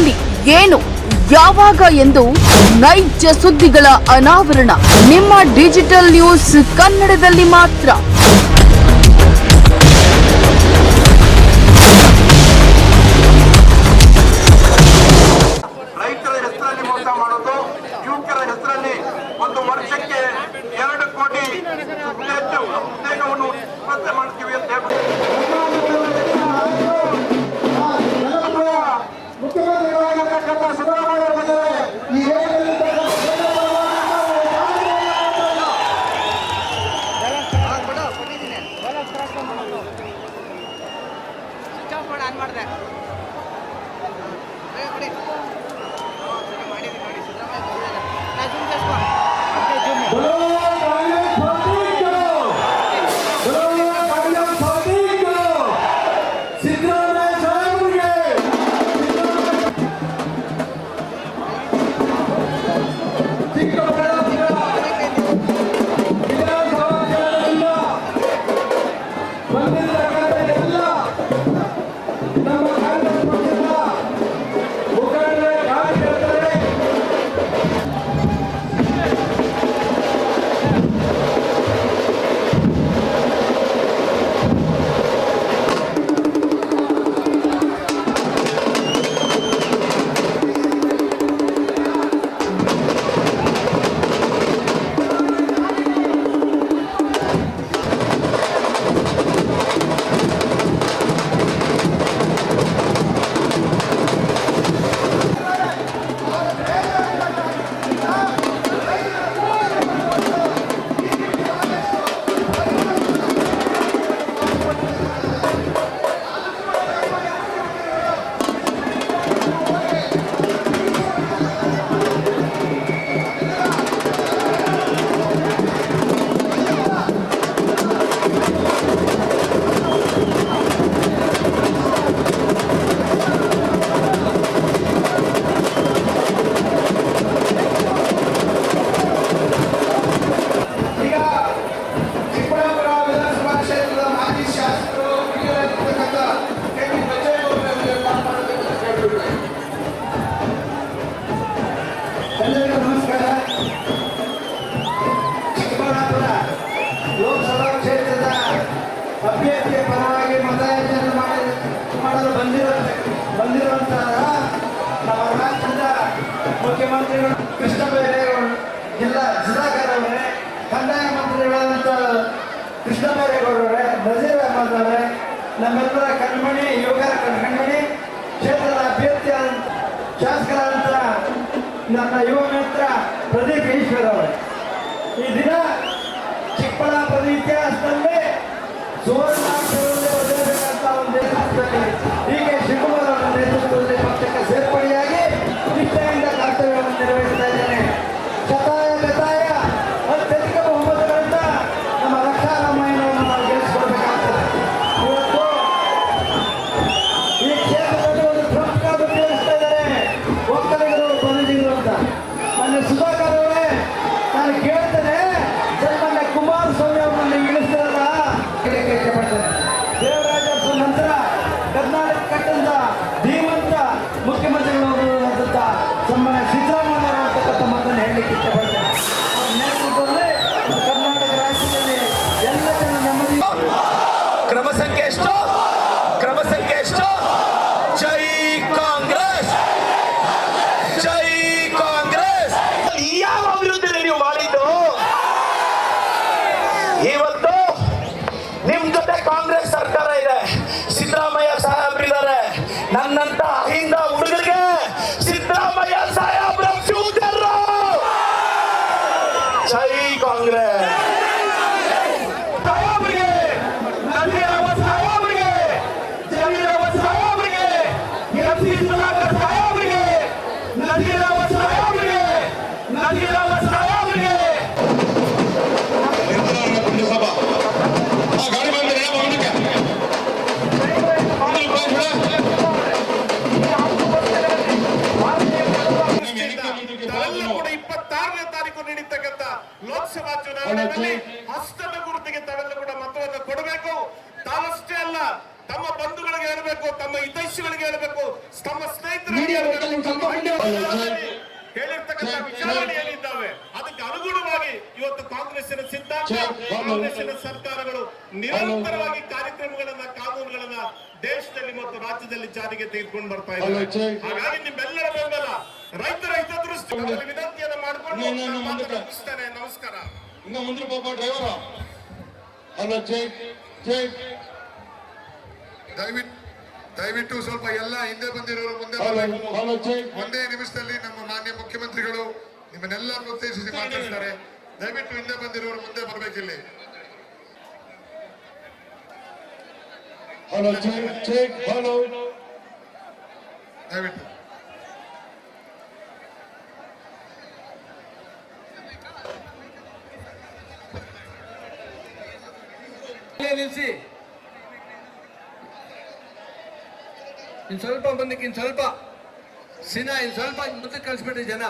ಎಲ್ಲಿ ಏನು ಯಾವಾಗ ಎಂದು ನೈಜ ಸುದ್ದಿಗಳ ಅನಾವರಣ. ನಿಮ್ಮ ಡಿಜಿಟಲ್ ನ್ಯೂಸ್ ಕನ್ನಡದಲ್ಲಿ ಮಾತ್ರ. ರೈತರ 반대 ಕೃಷ್ಣ ಬೈರೇಗೌಡರು ಜಿಲ್ಲಾ ಜಿಲ್ಲಾಕಾರವರೇ ಕಂದಾಯ ಮಂತ್ರಿಗಳಾದಂಥ ಕೃಷ್ಣ ಬೈರೇಗೌಡರೇ ನಜೀರ್ ಅಹಮದ್ ಅವರೇ, ನಮ್ಮೆಲ್ಲರ ಕಣ್ಮಣಿ ಯುವಕರ ಕಣ್ಮಣಿ, ಕ್ಷೇತ್ರದ ಅಭ್ಯರ್ಥಿ ಶಾಸಕರಾದಂಥ ನನ್ನ ಯುವ ಮಿತ್ರ ಪ್ರದೀಪ್ ಈಶ್ವರ್ ಅವರೇ. ಈ ದಿನ ಚಿಕ್ಕಬಳ್ಳಾಪುರದ ಇತಿಹಾಸದಲ್ಲಿ ಸುವರ್ಣ ಲೋಕಸಭಾ ಚುನಾವಣೆಯಲ್ಲಿ ಹಸ್ತದ ಗುರುತಿಗೆ ತಾವೆಲ್ಲ ಕೂಡ ಮತವನ್ನು ಕೊಡಬೇಕು. ತಾವಷ್ಟೇ ಅಲ್ಲ ತಮ್ಮ ಬಂಧುಗಳಿಗೆ ಹೇಳಬೇಕು ತಮ್ಮ ಹಿತೈಷಿಗಳಿಗೆ ಹೇಳಬೇಕು ತಮ್ಮ ಸ್ನೇಹಿತರಿಗೆ ಹೇಳಿರ್ತಕ್ಕಂಥ ವಿಚಾರಣೆಯಲ್ಲಿ ಇದ್ದಾವೆ. ಇವತ್ತು ಕಾಂಗ್ರೆಸ್ಸಿನ ಸಿದ್ಧಾಂತ ಕಾಂಗ್ರೆಸ್ಸಿನ ಸರ್ಕಾರಗಳು ನಿರಂತರವಾಗಿ ಕಾರ್ಯಕ್ರಮಗಳನ್ನ ಕಾನೂನುಗಳನ್ನ ದೇಶದಲ್ಲಿ ಮತ್ತು ರಾಜ್ಯದಲ್ಲಿ ಜಾರಿಗೆ ತೆಗೆದುಕೊಂಡು ಬರ್ತಾ ಇದ್ದಾರೆ. ಹಾಗಾಗಿ ನಿಮ್ಮೆಲ್ಲರ ಬೆಂಬಲ ರೈತರ ಹಿತದೃಷ್ಟಿ ವಿನಂತಿಯನ್ನ ಮಾಡಿಕೊಂಡು ನಮಸ್ಕಾರ. ಇನ್ನ ಮುಂದೆ ಪಾಪ ಡ್ರೈವರ. ಹಲೋ ಜೈ ಚೆಕ್ ದಯವಿಟ್ಟು ದಯವಿಟ್ಟು ಸ್ವಲ್ಪ ಎಲ್ಲ ಹಿಂದೆ ಬಂದಿರೋರು ಮುಂದೆ ಒಂದೇ ನಿಮಿಷದಲ್ಲಿ ನಮ್ಮ ಮಾನ್ಯ ಮುಖ್ಯಮಂತ್ರಿಗಳು ನಿಮ್ಮನ್ನೆಲ್ಲ ಉದ್ದೇಶಿಸಿ ಮಾತಾಡ್ತಾರೆ. ದಯವಿಟ್ಟು ಹಿಂದೆ ಬಂದಿರೋರು ಮುಂದೆ ಬರ್ಬೇಕಿಲ್ಲಿ. ದಯವಿಟ್ಟು. ಇಲ್ಲೇ ನಿಲ್ಸಿ. ಇನ್ ಸ್ವಲ್ಪ ಬಂದಕ್ಕೆ ಇನ್ ಸ್ವಲ್ಪ. ಸಿನ ಇನ್ ಸ್ವಲ್ಪ ಮುಂದಕ್ಕೆ ಕಳಿಸ್ಬಿಟ್ರಿ ಜನ.